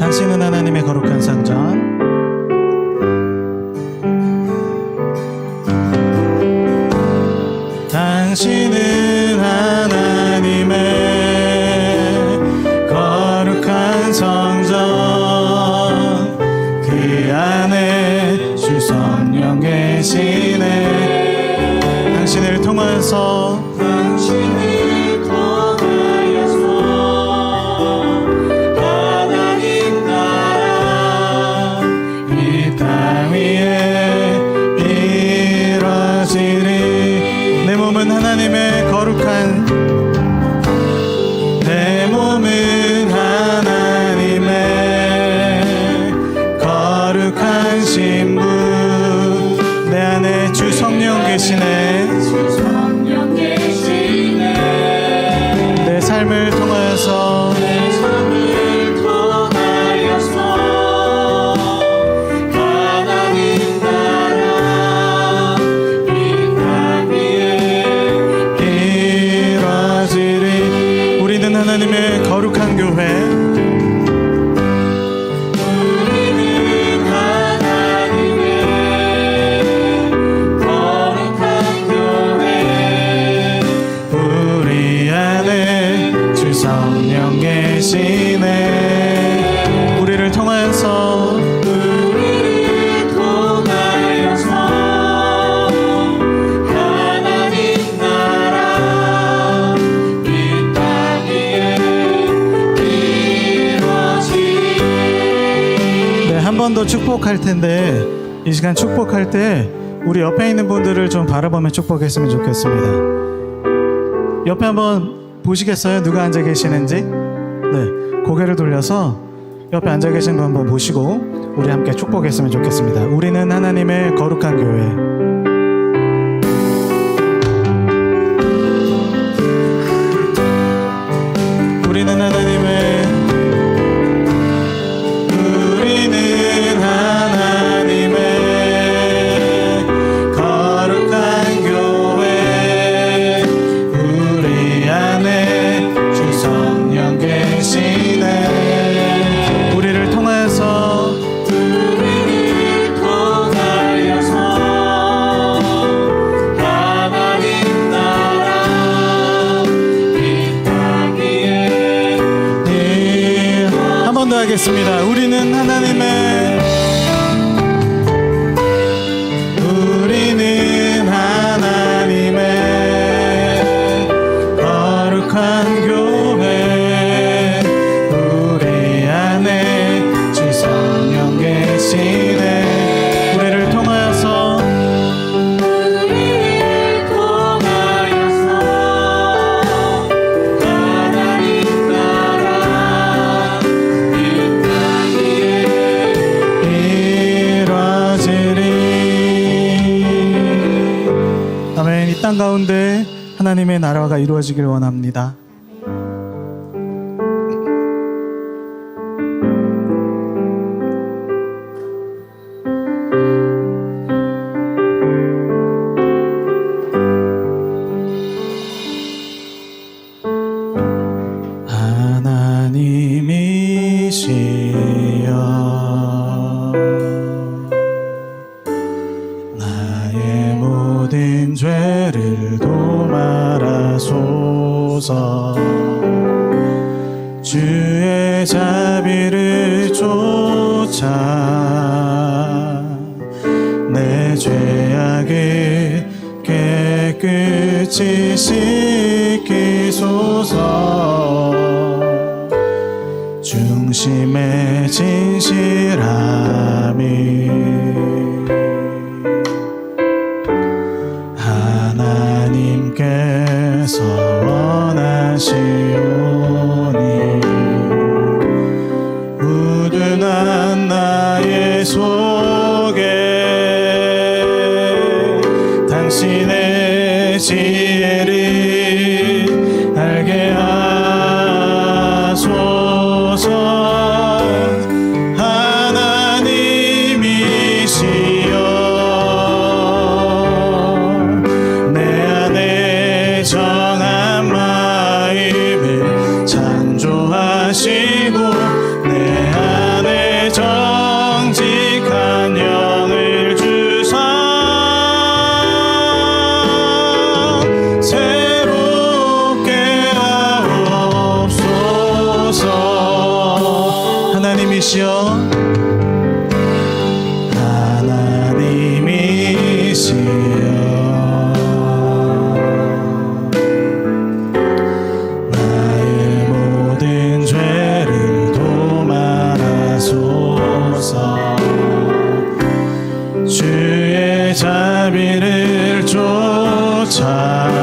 당신은 하나님의 거룩한 상전. 당신은 거룩하신 분, 내 안에 주 성령 계시네. 내 삶을 통하여서 축복할 텐데 이 시간 축복할 때 우리 옆에 있는 분들을 좀 바라보며 축복했으면 좋겠습니다. 옆에 한번 보시겠어요? 누가 앉아 계시는지? 네. 고개를 돌려서 옆에 앉아 계신 분 한번 보시고 우리 함께 축복했으면 좋겠습니다. 우리는 하나님의 거룩한 교회. 나라가 이루어지길 원합니다. se time.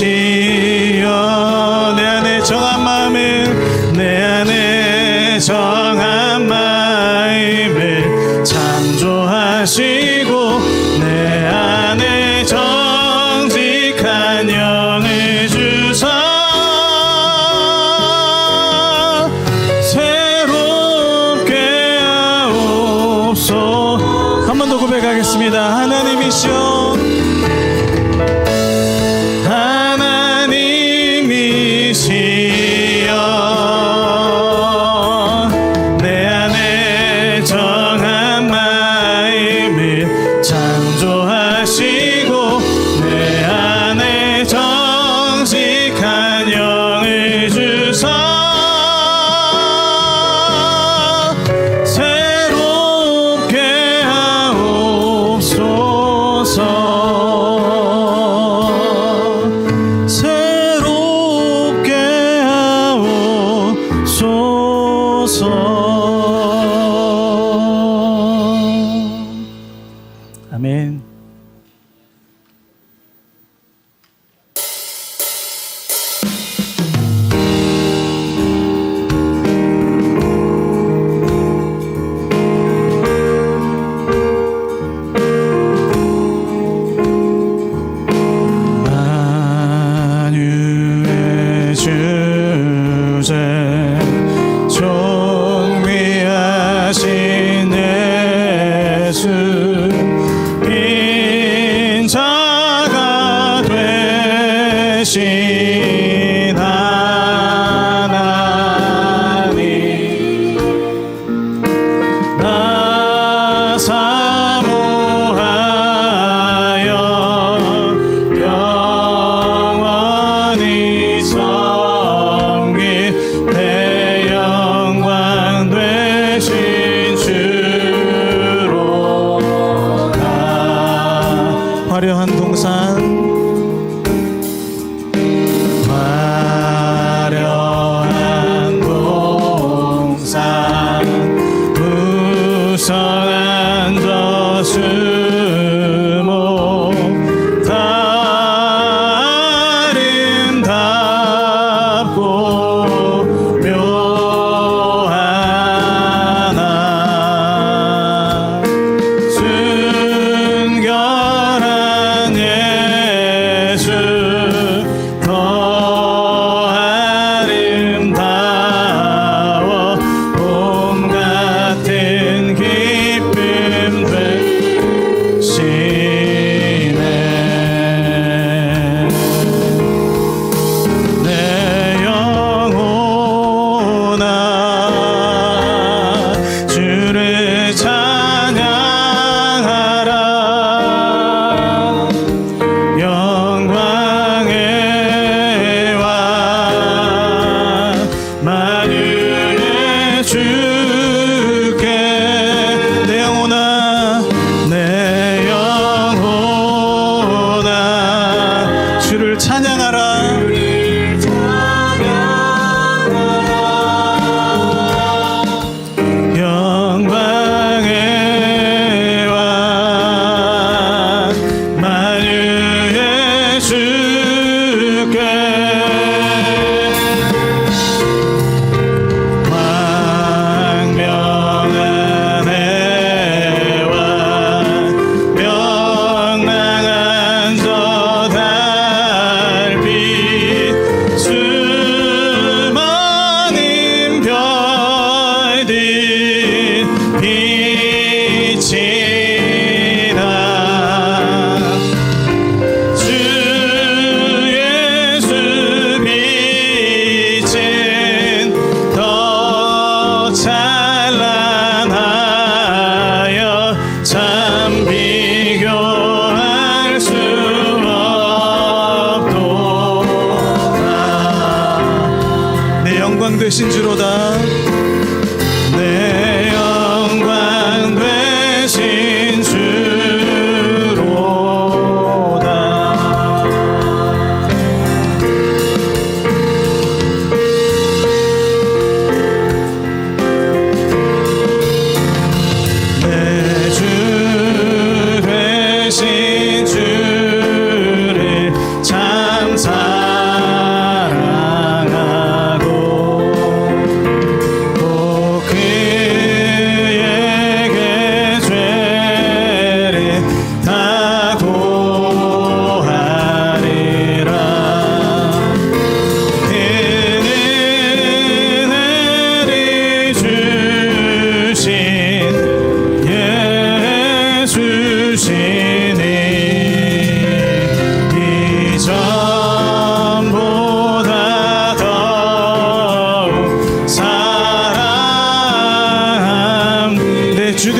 하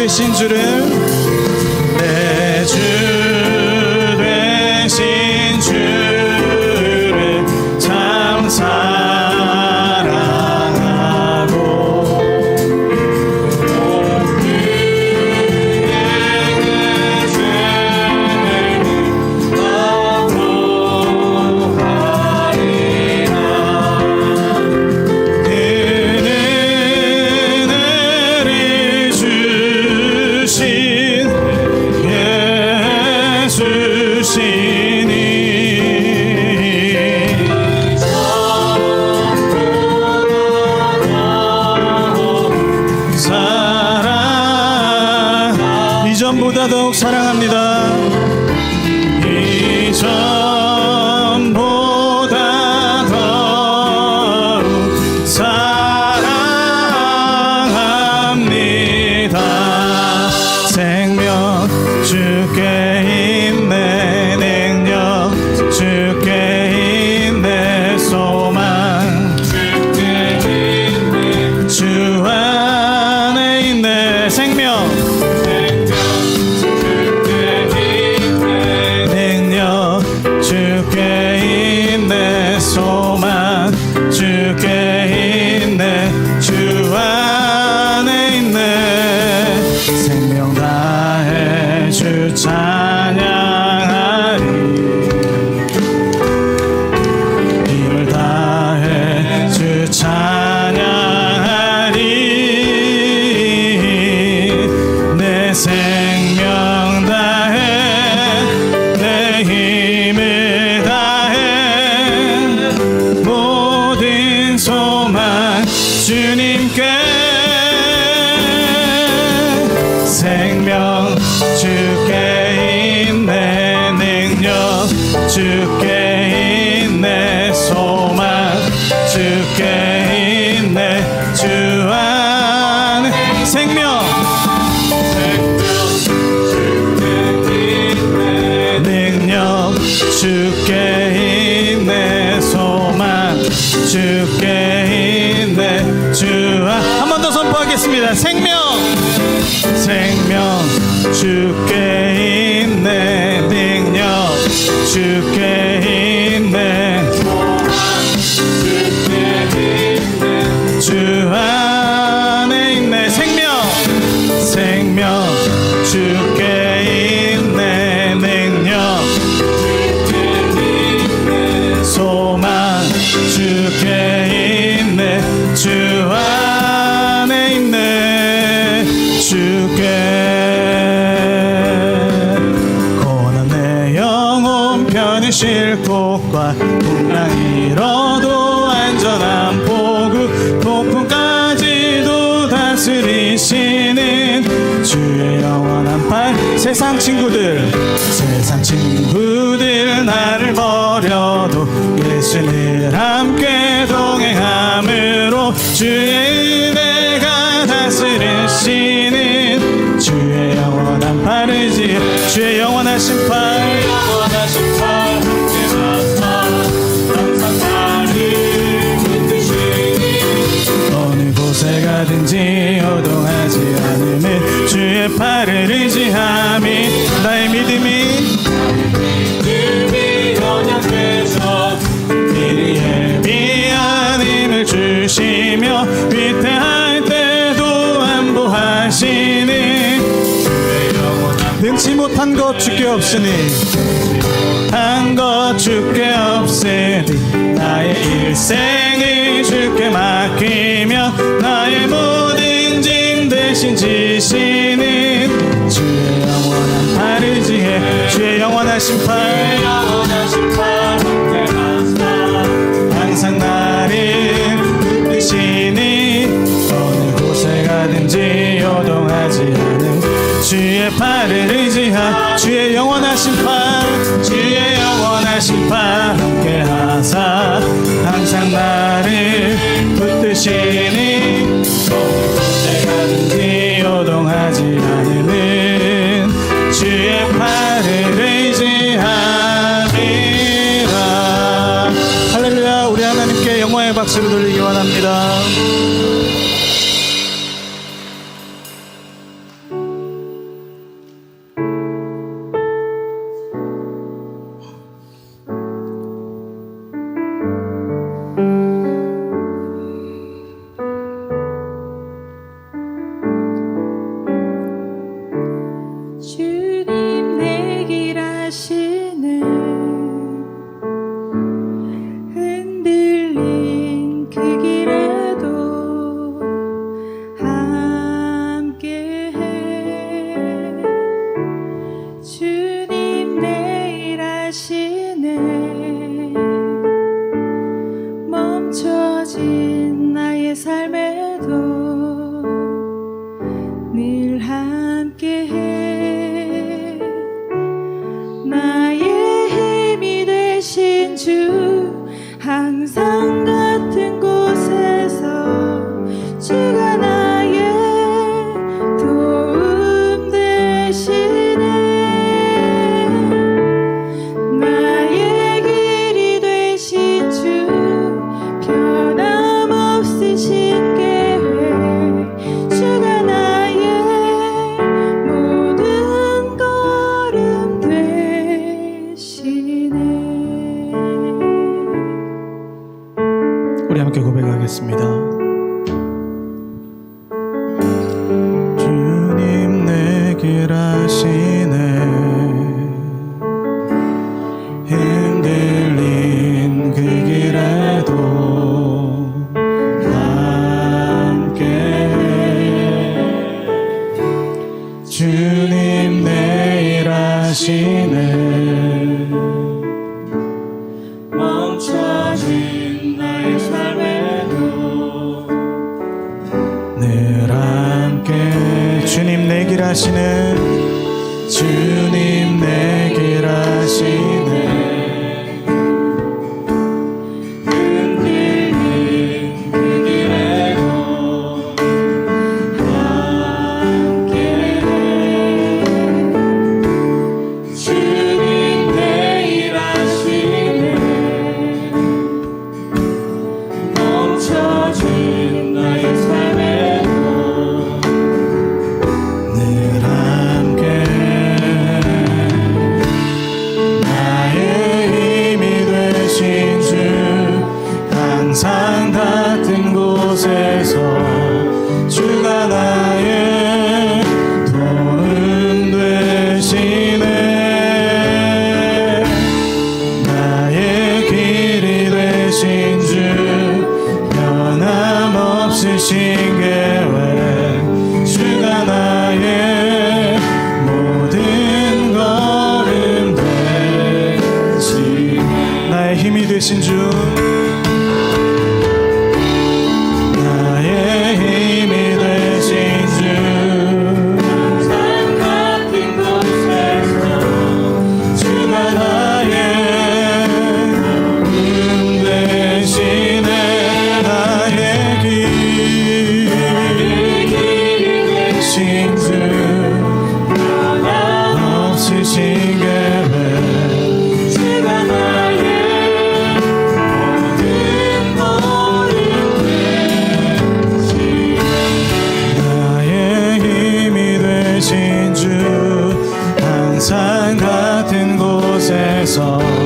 peşin cürüm. 보다 더욱 사랑합니다. time. 주께 힘내 소망 주께 힘내 주 한번 더 선포하겠습니다. 생명. 생명 주께 세상 친구들. 한 것 주께 없으니 한 것 주께 없으니 나의 일생이 주께 만 지난해는 주의 파괴를 제한해라. 할렐루야! 우리 하나님께 영원의 박수를 돌리기 원합니다. te 함께 고백하겠습니다. 心之 song.